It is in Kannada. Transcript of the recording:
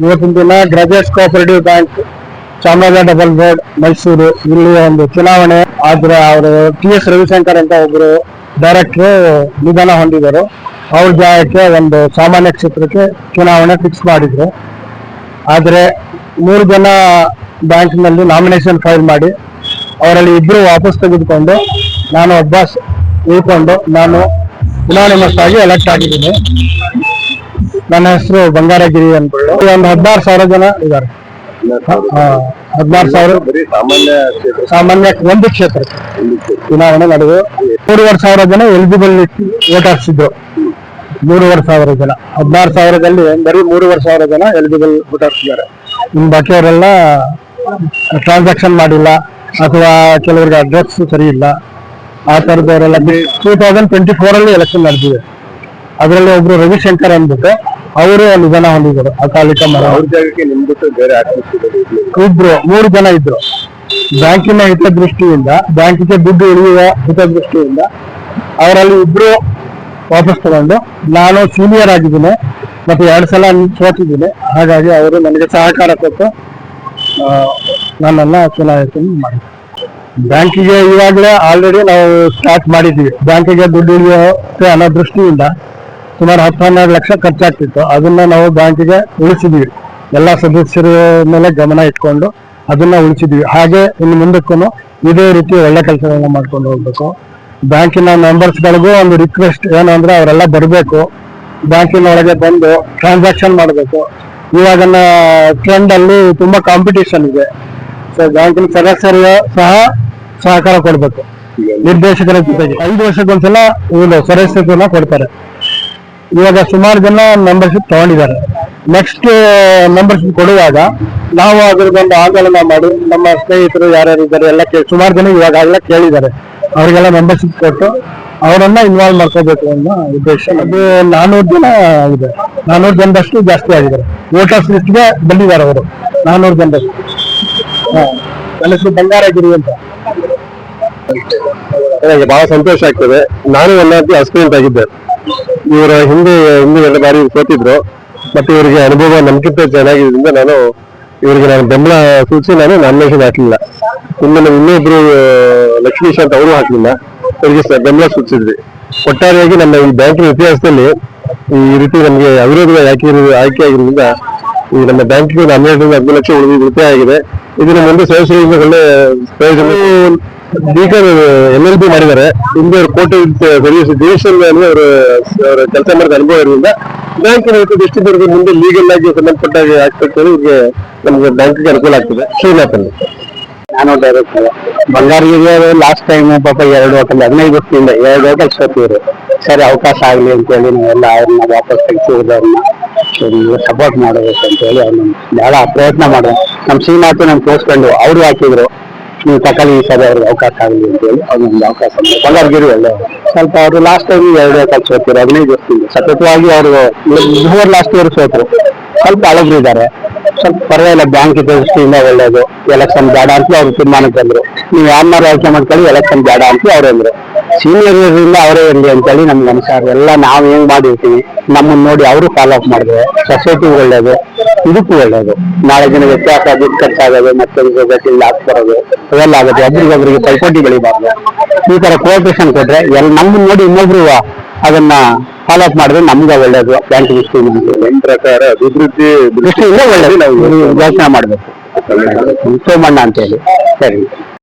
ಇವತ್ತಿನ ದಿನ graduates cooperative bank Chamaraja double road Mysuru ಇಲ್ಲಿ ಒಂದು ಚುನಾವಣೆ. ಆದ್ರೆ ಅವರು ಟಿ ಎಸ್ ರವಿಶಂಕರ್ ಅಂತ ಒಬ್ರು ಡೈರೆಕ್ಟರ್ ನಿಧನ ಹೊಂದಿದರು ಅವ್ರ ಜಾಗಕ್ಕೆ ಒಂದು ಸಾಮಾನ್ಯ ಕ್ಷೇತ್ರಕ್ಕೆ ಚುನಾವಣೆ ಫಿಕ್ಸ್ ಮಾಡಿದ್ರು. ಆದ್ರೆ ಮೂರು ಜನ ಬ್ಯಾಂಕ್ನಲ್ಲಿ ನಾಮಿನೇಷನ್ ಫೈಲ್ ಮಾಡಿ ಅವರಲ್ಲಿ ಇಬ್ರು ವಾಪಸ್ ತೆಗೆದುಕೊಂಡು ನಾನು ಒಬ್ಬ ಉಳ್ಕೊಂಡು ನಾನು ಯುನಾನಿಮಸ್ ಆಗಿ ಎಲೆಕ್ಟ್ ಆಗಿದ್ದೀನಿ. ನನ್ನ ಹೆಸರು ಬಂಗಾರಗಿರಿ ಅನ್ಕೊಳ್ಳಿ ಒಂದು ಹದಿನಾರು ಸಾವಿರ ಜನ ಇದ್ದಾರೆ. ಹದಿನಾರು ಸಾವಿರ. ಸಾಮಾನ್ಯ ಸಾಮಾನ್ಯ ಒಂದು ಕ್ಷೇತ್ರ. ಚುನಾವಣೆ ನಡೆದು ಮೂರುವರೆ ಸಾವಿರ ಜನ ಎಲಿಜಿಬಲ್ ವೋಟ್ ಹಾಕ್ಸಿದ್ರು. ಮೂರುವರೆ ಸಾವಿರ ಜನ. ಹದಿನಾರು ಸಾವಿರದಲ್ಲಿ ಬರೀ ಮೂರುವರೆ ಸಾವಿರ ಜನ ಎಲಿಜಿಬಲ್ ವೋಟ್ ಹಾಕ್ಸಿದ್ದಾರೆ. ಇನ್ನು ಬಾಕಿಯವರೆಲ್ಲ ಟ್ರಾನ್ಸಾಕ್ಷನ್ ಮಾಡಿಲ್ಲ ಅಥವಾ ಕೆಲವರಿಗೆ ಅಡ್ರೆಸ್ ಸರಿ ಇಲ್ಲ. ಆ ಥರದವರೆಲ್ಲ ಟೂ ತೌಸಂಡ್ ಟ್ವೆಂಟಿ ಫೋರಲ್ಲಿ ಎಲೆಕ್ಷನ್ ನಡೆದಿದೆ. ಅದರಲ್ಲಿ ಒಬ್ರು ರವಿಶಂಕರ್ ಅಂದ್ಬಿಟ್ಟು ಅವರು ನಿಧನ ಹೊಂದಿದ್ರು ಅಕಾಲಿಕ ಮರ. ಅವ್ರ ಜಾಗಕ್ಕೆ ಬೇರೆ ಇಬ್ರು ಮೂರು ಜನ ಇದ್ರು. ಬ್ಯಾಂಕಿನ ಹಿತದೃಷ್ಟಿಯಿಂದ ಬ್ಯಾಂಕಿಗೆ ದುಡ್ಡು ಉಳಿಯುವ ಹಿತದೃಷ್ಟಿಯಿಂದ ಅವರಲ್ಲಿ ಇಬ್ರು ವಾಪಸ್ ತಗೊಂಡು ನಾನು ಸೀನಿಯರ್ ಆಗಿದ್ದೀನಿ ಮತ್ತೆ ಎರಡು ಸಲ ಸೋತಿದ್ದೀನಿ. ಹಾಗಾಗಿ ಅವರು ನನಗೆ ಸಹಕಾರ ಕೊಟ್ಟು ಆ, ನನ್ನನ್ನ ಚುನಾಯಿತ ಮಾಡಿ ಬ್ಯಾಂಕಿಗೆ ಇವಾಗಲೇ ಆಲ್ರೆಡಿ ನಾವು ಸ್ಟಾರ್ಟ್ ಮಾಡಿದ್ದೀವಿ. ಬ್ಯಾಂಕಿಗೆ ದುಡ್ಡು ಉಳಿಯುತ್ತೆ ಅನ್ನೋ ದೃಷ್ಟಿಯಿಂದ ಸುಮಾರು ಹತ್ತು ಹನ್ನೆರಡು ಲಕ್ಷ ಖರ್ಚಾಗ್ತಿತ್ತು. ಅದನ್ನ ನಾವು ಬ್ಯಾಂಕಿಗೆ ಉಳಿಸಿದ್ವಿ. ಎಲ್ಲ ಸದಸ್ಯರ ಮೇಲೆ ಗಮನ ಇಟ್ಕೊಂಡು ಅದನ್ನ ಉಳಿಸಿದ್ವಿ. ಹಾಗೆ ಇನ್ನು ಮುಂದಕ್ಕೂ ಇದೇ ರೀತಿ ಒಳ್ಳೆ ಕೆಲಸಗಳನ್ನ ಮಾಡ್ಕೊಂಡು ಹೋಗ್ಬೇಕು. ಬ್ಯಾಂಕಿನ ಮೆಂಬರ್ಸ್ಗಳಿಗೂ ಒಂದು ರಿಕ್ವೆಸ್ಟ್ ಏನು ಅಂದ್ರೆ ಅವರೆಲ್ಲ ಬರಬೇಕು. ಬ್ಯಾಂಕಿನ ಒಳಗೆ ಬಂದು ಟ್ರಾನ್ಸಾಕ್ಷನ್ ಮಾಡಬೇಕು. ಇವಾಗ ಟ್ರೆಂಡ್ ಅಲ್ಲಿ ತುಂಬಾ ಕಾಂಪಿಟೇಷನ್ ಇದೆ. ಸೊ ಬ್ಯಾಂಕಿನ ಸದಸ್ಯರಿಗೆ ಸಹ ಸಹಕಾರ ಕೊಡಬೇಕು. ನಿರ್ದೇಶಕರ ಜೊತೆಗೆ. ಐದು ವರ್ಷಕ್ಕೊಂದ್ಸಲ ಇವರು ಸದಸ್ಯತ್ವನ ಕೊಡ್ತಾರೆ. ಇವಾಗ ಸುಮಾರು ಜನ ಮೆಂಬರ್ಶಿಪ್ ತಗೊಂಡಿದ್ದಾರೆ. ನೆಕ್ಸ್ಟ್ ಮೆಂಬರ್ಶಿಪ್ ಕೊಡುವಾಗ ನಾವು ಅದ್ರದ್ದೊಂದು ಆಂದೋಲನ ಮಾಡಿ, ನಮ್ಮ ಸ್ನೇಹಿತರು ಯಾರ್ಯಾರು ಇದ್ದಾರೆ ಎಲ್ಲ ಕೇಳಿ, ಸುಮಾರು ಜನ ಇವಾಗ ಎಲ್ಲ ಕೇಳಿದ್ದಾರೆ. ಅವರಿಗೆಲ್ಲ ಮೆಂಬರ್ಶಿಪ್ ಕೊಟ್ಟು ಅವರನ್ನ ಇನ್ವಾಲ್ವ್ ಮಾಡ್ಕೋಬೇಕು ಅನ್ನೋ ಉದ್ದೇಶ. ಅದು ನಾನೂರು ಜನ ಇದೆ. ನಾನೂರು ಜನದಷ್ಟು ಜಾಸ್ತಿ ಆಗಿದ್ದಾರೆ. ವೋಟರ್ಸ್ ಲಿಸ್ಟ್ಗೆ ಬಂದಿದ್ದಾರೆ ಅವರು. ನಾನೂರು ಜನದಷ್ಟು. ನನ್ನ ಹೆಸರು ಬಂಗಾರಗಿರಿ ಅಂತ. ನನಗೆ ಬಹಳ ಸಂತೋಷ ಆಗ್ತದೆ. ನಾನು ಎಲ್ಲ ಅಸ್ಪೆಂಟ್ ಆಗಿದ್ದೆ. ಇವರ ಹಿಂದೆ ಹಿಂದೆ ಎರಡು ಬಾರಿ ಸೋತಿದ್ರು ಮತ್ತೆ ಇವರಿಗೆ ಅನುಭವ ನಮ್ಗಿಂತ ಚೆನ್ನಾಗಿದ್ದರಿಂದ ನಾನು ಇವರಿಗೆ ನಾನು ಬೆಂಬಲ ಸೂಚಿಸಿ ನಾನು ನಾಮಿನೇಷನ್ ಹಾಕಲಿಲ್ಲ. ಇನ್ನು ಇನ್ನೊಬ್ರು ಲಕ್ಷ್ಮೀಶ್ ಅಂತ ಅವರು ಹಾಕಲಿಲ್ಲ. ಅವರಿಗೆ ಬೆಂಬಲ ಸೂಚಿಸಿದ್ವಿ. ಒಟ್ಟಾರೆಯಾಗಿ ನಮ್ಮ ಈ ಬ್ಯಾಂಕಿನ ಇತಿಹಾಸದಲ್ಲಿ ಈ ರೀತಿ ನಮಗೆ ಅವಿರೋಧ ಆಯ್ಕೆ ಆಯ್ಕೆ ಆಗಿರೋದ್ರಿಂದ ಈ ನಮ್ಮ ಬ್ಯಾಂಕಿಗೆ ಹನ್ನೆರಡು ಹದಿನೈದು ಲಕ್ಷ ಉಳಿದ ಆಗಿದೆ. ಇದನ್ನ ಮುಂದೆ ಸದಸ್ಯರಿಂದ ಒಳ್ಳೆ ಪ್ರಯೋಜನ. ಸ್ಪೀಕರ್ ಎಲ್ ಎಲ್ ಬಿ ಮಾಡಿದ್ದಾರೆ. ಹಿಂದೆ ಅವರು ಕೋರ್ಟ್ ಸರ್ವಿಸ್ ಅವರು ಅವರು ಕೆಲಸ ಮಾಡಿದ ಅನುಭವ ಇರೋದ್ರಿಂದ ಬ್ಯಾಂಕಿನ ದೃಷ್ಟಿಯಿಂದ ಮುಂದೆ ಲೀಗಲ್ ಆಗಿ ಸಂಬಂಧಪಟ್ಟ ಆಸ್ಪೆಕ್ಟ್ ಇವ್ರಿಗೆ ನಮ್ಗೆ ಬ್ಯಾಂಕಿಗೆ ಅನುಕೂಲ ಆಗ್ತದೆ. ಶ್ರೀನಾಥ್ ಅಲ್ಲಿ ನಾನು ಡೈರೆಕ್ಟರ್ ಬಂಗಾರಿಗೆ ಲಾಸ್ಟ್ ಟೈಮ್ ಪಾಪ ಎರಡು ಹೋಟೆಲ್ ಹದಿನೈದು ವರ್ಷದಿಂದ ಎರಡು ಹೋಟೆಲ್ ಸೋತಿದ್ರು ಸರಿ, ಅವಕಾಶ ಆಗಲಿ ಅಂತೇಳಿ ನಾವೆಲ್ಲ ಅವ್ರನ್ನ ವಾಪಸ್ ತೆಗೆಸಿ ಅವ್ರನ್ನ. ಸಪೋರ್ಟ್ ಮಾಡಬೇಕು ಅಂತ ಹೇಳಿ ಅವ್ರನ್ನ ಬಹಳ ಪ್ರಯತ್ನ ಮಾಡಿದ್ರು. ನಮ್ಮ ಶ್ರೀನಾಥ್ ನಮ್ಮ ತೋರಿಸ್ಕೊಂಡು ಅವರು ಹಾಕಿದ್ರು ನೀವು ಈ ಸರಿ ಅವ್ರಿಗೆ ಅವಕಾಶ ಆಗಲಿ ಅಂತ ಹೇಳಿ ಅವ್ರನ್ನೊಂದು ಅವಕಾಶ ಮಾಡಿದ್ರು. ಬಂಗಾರಗಿರಿ ಅಲ್ಲ ಸ್ವಲ್ಪ ಅವರು ಲಾಸ್ಟ್ ಟೈಮ್ ಎರಡು ಹೋಟೆಲ್ ಸೋತಿರು ಹದಿನೈದು ವರ್ಷದಿಂದ. ಸತತವಾಗಿ ಅವರು ಮೂರು ಲಾಸ್ಟ್ ಇಯರ್ ಸೋತರು ಸ್ವಲ್ಪ ಇದ್ದಾರೆ. ಸ್ವಲ್ಪ ಪರವಾಗಿಲ್ಲ ಬ್ಯಾಂಕ್ ದೃಷ್ಟಿಯಿಂದ ಒಳ್ಳೇದು. ಎಲೆಕ್ಷನ್ ಬೇಡ ಅಂತ ಅವ್ರು ತೀರ್ಮಾನಕ್ಕೆ ಬಂದ್ರು. ನೀವು ಯಾರನ್ನಾರು ಆಯ್ಕೆ ಮಾಡ್ಕೊಳ್ಳಿ ಎಲೆಕ್ಷನ್ ಬೇಡ ಅಂತ ಅವ್ರು ಅಂದ್ರು. ಸೀನಿಯರ್ ಇರೋದ್ರಿಂದ ಅವರೇ ಇರಲಿ ಅಂತೇಳಿ ನಮ್ಗೆ ಅನ್ಸಾರ. ಎಲ್ಲ ನಾವು ಹೆಂಗ್ ಮಾಡಿರ್ತೀವಿ ನಮ್ಮನ್ನ ನೋಡಿ ಅವರು ಫಾಲೋ ಅಪ್ ಮಾಡಿದ್ರೆ ಸೊಸೈಟಿ ಒಳ್ಳೇದು ಇದಕ್ಕೂ ಒಳ್ಳೇದು. ನಾಳೆ ಜನ ವ್ಯತ್ಯಾಸ ದುಡ್ಡು ಖರ್ಚಾಗೋದು ಮತ್ತೆ ಸೊಸೈಟಿ ಹಾಕ್ಬರೋದು ಬರೋದು ಅವೆಲ್ಲ ಆಗುತ್ತೆ. ಒಬ್ರಿಗೊಬ್ರಿಗೆ ಪೈಪೋಟಿ ಬೆಳಿಬಾರ್ದು ಈ ತರ ಕೋಆಪರೇಷನ್ ಕೊಟ್ರೆ ಎಲ್ಲ ನಮ್ಮನ್ನ ನೋಡಿ ಇನ್ನೊಬ್ರು ಅದನ್ನ ಫಾಲೋ ಅಪ್ ಮಾಡಿದ್ರೆ ನಮ್ಗೆ ಒಳ್ಳೇದು. ಬ್ಯಾಂಕ್ ಪ್ರಕಾರ ಅಭಿವೃದ್ಧಿ ದೃಷ್ಟಿಯಿಂದ ಒಳ್ಳೇದು ನಾವು ಯೋಚನೆ ಮಾಡ್ಬೇಕು. ಸೋಮಣ್ಣ ಅಂತ ಹೇಳಿ ಸರಿ.